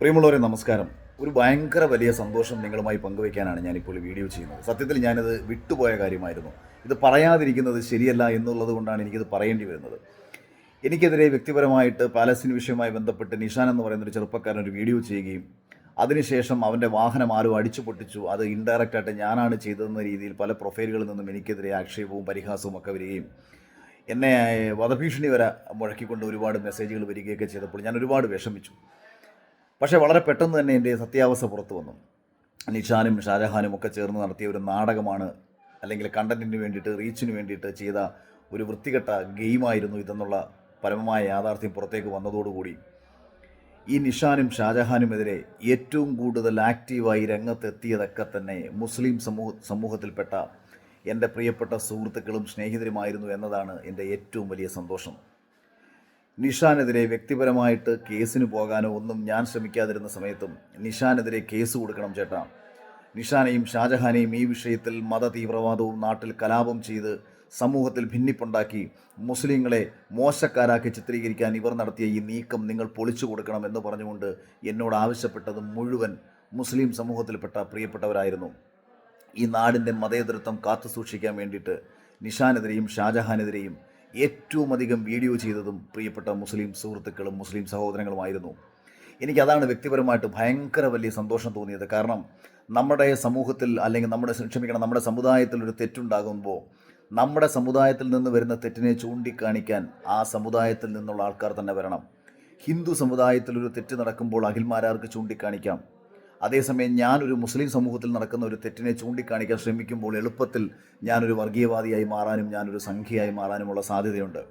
പ്രിയമുള്ളവരെ നമസ്കാരം. ഒരു ഭയങ്കര വലിയ സന്തോഷം നിങ്ങളുമായി പങ്കുവയ്ക്കാനാണ് ഞാനിപ്പോൾ വീഡിയോ ചെയ്യുന്നത്. സത്യത്തിൽ ഞാനിത് വിട്ടുപോയ കാര്യമായിരുന്നു. ഇത് പറയാതിരിക്കുന്നത് ശരിയല്ല എന്നുള്ളത് കൊണ്ടാണ് എനിക്കിത് പറയേണ്ടി വരുന്നത്. എനിക്കെതിരെ വ്യക്തിപരമായിട്ട് പാലസ്തീൻ വിഷയവുമായി ബന്ധപ്പെട്ട് നിഷാൻ എന്ന് പറയുന്ന ഒരു ചെറുപ്പക്കാരൻ ഒരു വീഡിയോ ചെയ്യുകയും അതിനുശേഷം അവന്റെ വാഹനം ആരും അടിച്ചു പൊട്ടിച്ചു. അത് ഇൻഡയറക്റ്റായിട്ട് ഞാനാണ് ചെയ്തതെന്ന രീതിയിൽ പല പ്രൊഫൈലുകളിൽ നിന്നും എനിക്കെതിരെ ആക്ഷേപവും പരിഹാസവും ഒക്കെ വരികയും എന്നെ വധഭീഷണി വരെ മുഴക്കിക്കൊണ്ട് ഒരുപാട് മെസ്സേജുകൾ വരികയൊക്കെ ചെയ്തപ്പോൾ ഞാൻ ഒരുപാട് വിഷമിച്ചു. പക്ഷേ വളരെ പെട്ടെന്ന് തന്നെ എന്റെ സത്യാവസ്ഥ പുറത്തു വന്നു. നിഷാനും ഷാജഹാനും ഒക്കെ ചേർന്ന് നടത്തിയ ഒരു നാടകമാണ് അല്ലെങ്കിൽ കണ്ടന്റിന് വേണ്ടിയിട്ട് റീച്ചിന് വേണ്ടിയിട്ട് ചെയ്ത ഒരു വൃത്തികെട്ട ഗെയിമായിരുന്നു ഇതെന്നുള്ള പരമമായ യാഥാർത്ഥ്യം പുറത്തേക്ക് വന്നതോടുകൂടി ഈ നിഷാനും ഷാജഹാനുമെതിരെ ഏറ്റവും കൂടുതൽ ആക്റ്റീവായി രംഗത്തെത്തിയതൊക്കെ തന്നെ മുസ്ലിം സമൂഹ സമൂഹത്തിൽപ്പെട്ട എന്റെ പ്രിയപ്പെട്ട സുഹൃത്തുക്കളും സ്നേഹിതരുമായിരുന്നു എന്നതാണ് എന്റെ ഏറ്റവും വലിയ സന്തോഷം. നിഷാനെതിരെ വ്യക്തിപരമായിട്ട് കേസിന് പോകാനോ ഒന്നും ഞാൻ ശ്രമിക്കാതിരുന്ന സമയത്തും നിഷാനെതിരെ കേസ് കൊടുക്കണം ചേട്ടാ. നിഷാനെയും ഷാജഹാനെയും ഈ വിഷയത്തിൽ മതതീവ്രവാദവും നാട്ടിൽ കലാപം ചെയ്ത് സമൂഹത്തിൽ ഭിന്നിപ്പുണ്ടാക്കി മുസ്ലിങ്ങളെ മോശക്കാരാക്കി ചിത്രീകരിക്കാൻ ഇവർ നടത്തിയ ഈ നീക്കം നിങ്ങൾ പൊളിച്ചു കൊടുക്കണം എന്ന് പറഞ്ഞുകൊണ്ട് എന്നോട് ആവശ്യപ്പെട്ടത് മുഴുവൻ മുസ്ലിം സമൂഹത്തിൽപ്പെട്ട പ്രിയപ്പെട്ടവരായിരുന്നു. ഈ നാടിന്റെ മതേതരത്വം കാത്തു സൂക്ഷിക്കാൻ വേണ്ടിയിട്ട് നിഷാനെതിരെയും ഷാജഹാനെതിരെയും ഏറ്റവും അധികം വീഡിയോ ചെയ്തതും പ്രിയപ്പെട്ട മുസ്ലിം സുഹൃത്തുക്കളും മുസ്ലിം സഹോദരങ്ങളുമായിരുന്നു. എനിക്കതാണ് വ്യക്തിപരമായിട്ട് ഭയങ്കര വലിയ സന്തോഷം തോന്നിയത്. കാരണം നമ്മുടെ സമൂഹത്തിൽ അല്ലെങ്കിൽ നമ്മുടെ ക്ഷമിക്കണം നമ്മുടെ സമുദായത്തിൽ ഒരു തെറ്റുണ്ടാകുമ്പോൾ നമ്മുടെ സമുദായത്തിൽ നിന്ന് വരുന്ന തെറ്റിനെ ചൂണ്ടിക്കാണിക്കാൻ ആ സമുദായത്തിൽ നിന്നുള്ള ആൾക്കാർ തന്നെ വരണം. ഹിന്ദു സമുദായത്തിൽ ഒരു തെറ്റ് നടക്കുമ്പോൾ അഖിൽമാരാർക്ക് ചൂണ്ടിക്കാണിക്കാം. അതേസമയം ഞാനൊരു മുസ്ലിം സമൂഹത്തിൽ നടക്കുന്ന ഒരു തെറ്റിനെ ചൂണ്ടിക്കാണിക്കാൻ ശ്രമിക്കുമ്പോൾ എളുപ്പത്തിൽ ഞാനൊരു വർഗീയവാദിയായി മാറാനും ഞാനൊരു സംഖ്യയായി മാറാനുമുള്ള സാധ്യതയുണ്ട്.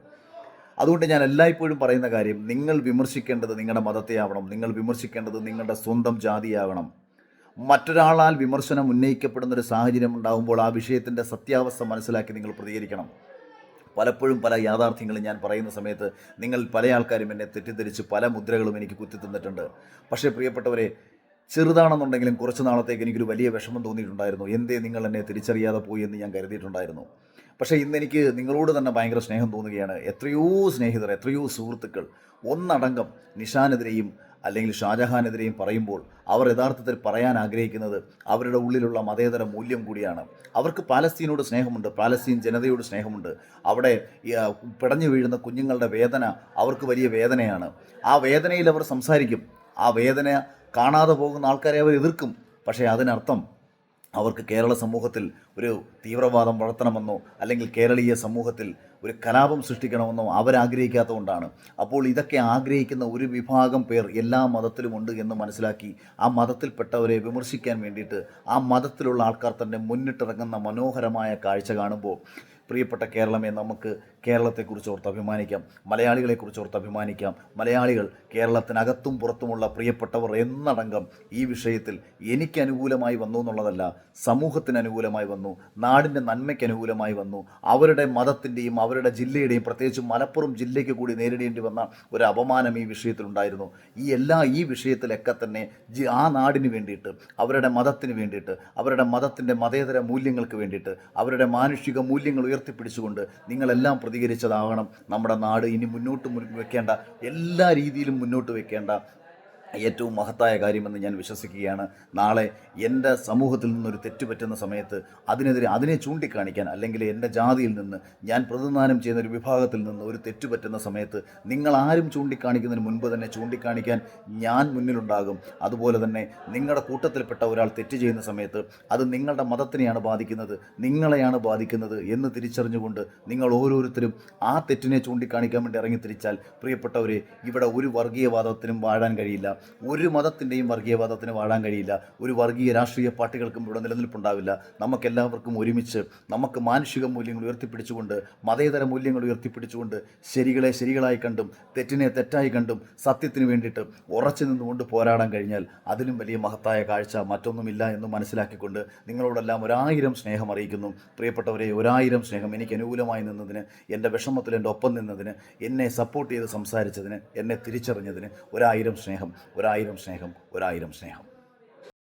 അതുകൊണ്ട് ഞാൻ എല്ലായ്പ്പോഴും പറയുന്ന കാര്യം നിങ്ങൾ വിമർശിക്കേണ്ടത് നിങ്ങളുടെ മതത്തെയാവണം നിങ്ങൾ വിമർശിക്കേണ്ടത് നിങ്ങളുടെ സ്വന്തം ജാതിയാവണം മറ്റൊരാളാൽ വിമർശനം ഉന്നയിക്കപ്പെടുന്ന ഒരു സാഹചര്യം ഉണ്ടാകുമ്പോൾ ആ വിഷയത്തിന്റെ സത്യാവസ്ഥ മനസ്സിലാക്കി നിങ്ങൾ പ്രതികരിക്കണം. പലപ്പോഴും പല യാഥാർത്ഥ്യങ്ങളും ഞാൻ പറയുന്ന സമയത്ത് നിങ്ങൾ പല ആൾക്കാരും എന്നെ തെറ്റിദ്ധരിച്ച് പല മുദ്രകളും എനിക്ക് കുത്തി തന്നിട്ടുണ്ട്. പക്ഷേ പ്രിയപ്പെട്ടവരെ ചെറുതാണെന്നുണ്ടെങ്കിലും കുറച്ച് നാളത്തേക്ക് എനിക്കൊരു വലിയ വിഷമം തോന്നിയിട്ടുണ്ടായിരുന്നു. എന്തേ നിങ്ങൾ എന്നെ തിരിച്ചറിയാതെ പോയി എന്ന് ഞാൻ കരുതിയിട്ടുണ്ടായിരുന്നു. പക്ഷേ ഇന്ന് എനിക്ക് നിങ്ങളോട് തന്നെ ഭയങ്കര സ്നേഹം തോന്നുകയാണ്. എത്രയോ സ്നേഹിതർ എത്രയോ സുഹൃത്തുക്കൾ ഒന്നടങ്കം നിഷാനെതിരെയും അല്ലെങ്കിൽ ഷാജഹാനെതിരെയും പറയുമ്പോൾ അവർ യഥാർത്ഥത്തിൽ പറയാൻ ആഗ്രഹിക്കുന്നത് അവരുടെ ഉള്ളിലുള്ള മതേതര മൂല്യം കൂടിയാണ്. അവർക്ക് പാലസ്തീനോട് സ്നേഹമുണ്ട് പാലസ്തീൻ ജനതയോട് സ്നേഹമുണ്ട്. അവിടെ പിടഞ്ഞു വീഴുന്ന കുഞ്ഞുങ്ങളുടെ വേദന അവർക്ക് വലിയ വേദനയാണ്. ആ വേദനയിൽ അവർ സംസാരിക്കും. ആ വേദന കാണാതെ പോകുന്ന ആൾക്കാരെ അവർ എതിർക്കും. പക്ഷേ അതിനർത്ഥം അവർക്ക് കേരള സമൂഹത്തിൽ ഒരു തീവ്രവാദം വളർത്തണമെന്നോ അല്ലെങ്കിൽ കേരളീയ സമൂഹത്തിൽ ഒരു കലാപം സൃഷ്ടിക്കണമെന്നോ അവരാഗ്രഹിക്കാത്തതുകൊണ്ടാണ്. അപ്പോൾ ഇതൊക്കെ ആഗ്രഹിക്കുന്ന ഒരു വിഭാഗം പേർ എല്ലാ മതത്തിലുമുണ്ട് എന്ന് മനസ്സിലാക്കി ആ മതത്തിൽപ്പെട്ടവരെ വിമർശിക്കാൻ വേണ്ടിയിട്ട് ആ മതത്തിലുള്ള ആൾക്കാർ തന്നെ മുന്നിട്ടിറങ്ങുന്ന മനോഹരമായ കാഴ്ച കാണുമ്പോൾ പ്രിയപ്പെട്ട കേരളമേ നമുക്ക് കേരളത്തെക്കുറിച്ച് ഓർത്ത് അഭിമാനിക്കാം. മലയാളികളെക്കുറിച്ച് ഓർത്ത് അഭിമാനിക്കാം. മലയാളികൾ കേരളത്തിനകത്തും പുറത്തുമുള്ള പ്രിയപ്പെട്ടവർ എന്നടങ്കം ഈ വിഷയത്തിൽ എനിക്ക് അനുകൂലമായി വന്നു എന്നുള്ളതല്ല സമൂഹത്തിന് അനുകൂലമായി വന്നു നാടിന്റെ നന്മയ്ക്ക് അനുകൂലമായി വന്നു. അവരുടെ മതത്തിന്റെയും അവരുടെ ജില്ലയുടെയും പ്രത്യേകിച്ച് മലപ്പുറം ജില്ലയ്ക്ക് കൂടി നേരിടേണ്ടി വന്ന ഒരു അപമാനം ഈ വിഷയത്തിലുണ്ടായിരുന്നു. ഈ എല്ലാ ഈ വിഷയത്തിലൊക്കെ തന്നെ ആ നാടിന് വേണ്ടിയിട്ട് അവരുടെ മതത്തിന് വേണ്ടിയിട്ട് അവരുടെ മതത്തിന്റെ മതേതര മൂല്യങ്ങൾക്ക് വേണ്ടിയിട്ട് അവരുടെ മാനുഷിക മൂല്യങ്ങൾ ഉയർത്തിപ്പിടിച്ചുകൊണ്ട് നിങ്ങളെല്ലാം പ്രതികരിച്ചതാകണം. നമ്മുടെ നാട് ഇനി മുന്നോട്ട് വെക്കേണ്ട എല്ലാ രീതിയിലും മുന്നോട്ട് വെക്കേണ്ട ഏറ്റവും മഹത്തായ കാര്യമെന്ന് ഞാൻ വിശ്വസിക്കുകയാണ്. നാളെ എന്റെ സമൂഹത്തിൽ നിന്നൊരു തെറ്റ് പറ്റുന്ന സമയത്ത് അതിനെതിരെ അതിനെ ചൂണ്ടിക്കാണിക്കാൻ അല്ലെങ്കിൽ എന്റെ ജാതിയിൽ നിന്ന് ഞാൻ പ്രതിനിധാനം ചെയ്യുന്ന ഒരു വിഭാഗത്തിൽ നിന്ന് ഒരു തെറ്റ് പറ്റുന്ന സമയത്ത് നിങ്ങൾ ആരും ചൂണ്ടിക്കാണിക്കുന്നതിന് മുൻപ് തന്നെ ചൂണ്ടിക്കാണിക്കാൻ ഞാൻ മുന്നിലുണ്ടാകും. അതുപോലെ തന്നെ നിങ്ങളുടെ കൂട്ടത്തിൽപ്പെട്ട ഒരാൾ തെറ്റ് ചെയ്യുന്ന സമയത്ത് അത് നിങ്ങളുടെ മതത്തിനെയാണ് ബാധിക്കുന്നത് നിങ്ങളെയാണ് ബാധിക്കുന്നത് എന്ന് തിരിച്ചറിഞ്ഞുകൊണ്ട് നിങ്ങൾ ഓരോരുത്തരും ആ തെറ്റിനെ ചൂണ്ടിക്കാണിക്കാൻ വേണ്ടി ഇറങ്ങി തിരിച്ചാൽ പ്രിയപ്പെട്ടവരെ ഇവിടെ ഒരു വർഗീയവാദത്തിനും വാഴാൻ കഴിയില്ല. ഒരു മതത്തിന്റെയും വർഗീയവാദത്തിന് വാഴാൻ കഴിയില്ല. ഒരു വർഗീയ രാഷ്ട്രീയ പാർട്ടികൾക്കും ഇവിടെ നിലനിൽപ്പുണ്ടാവില്ല. നമുക്കെല്ലാവർക്കും ഒരുമിച്ച് നമുക്ക് മാനുഷിക മൂല്യങ്ങൾ ഉയർത്തിപ്പിടിച്ചുകൊണ്ട് മതേതര മൂല്യങ്ങൾ ഉയർത്തിപ്പിടിച്ചുകൊണ്ട് ശരികളെ ശരികളായി കണ്ടും തെറ്റിനെ തെറ്റായി കണ്ടും സത്യത്തിന് വേണ്ടിയിട്ട് ഉറച്ചു നിന്നുകൊണ്ട് പോരാടാൻ കഴിഞ്ഞാൽ അതിലും വലിയ മഹത്തായ കാഴ്ച മറ്റൊന്നുമില്ല എന്ന് മനസ്സിലാക്കിക്കൊണ്ട് നിങ്ങളോടെല്ലാം ഒരായിരം സ്നേഹം അറിയിക്കുന്നു. പ്രിയപ്പെട്ടവരെ ഒരായിരം സ്നേഹം എനിക്ക് അനുകൂലമായി നിന്നതിന് എന്റെ വിഷമത്തിൽ എന്റെ ഒപ്പം നിന്നതിന് എന്നെ സപ്പോർട്ട് ചെയ്ത് സംസാരിച്ചതിന് എന്നെ തിരിച്ചറിഞ്ഞതിന് ഒരായിരം സ്നേഹം. ഒരായിരം സ്നേഹം ഒരായിരം സ്നേഹം.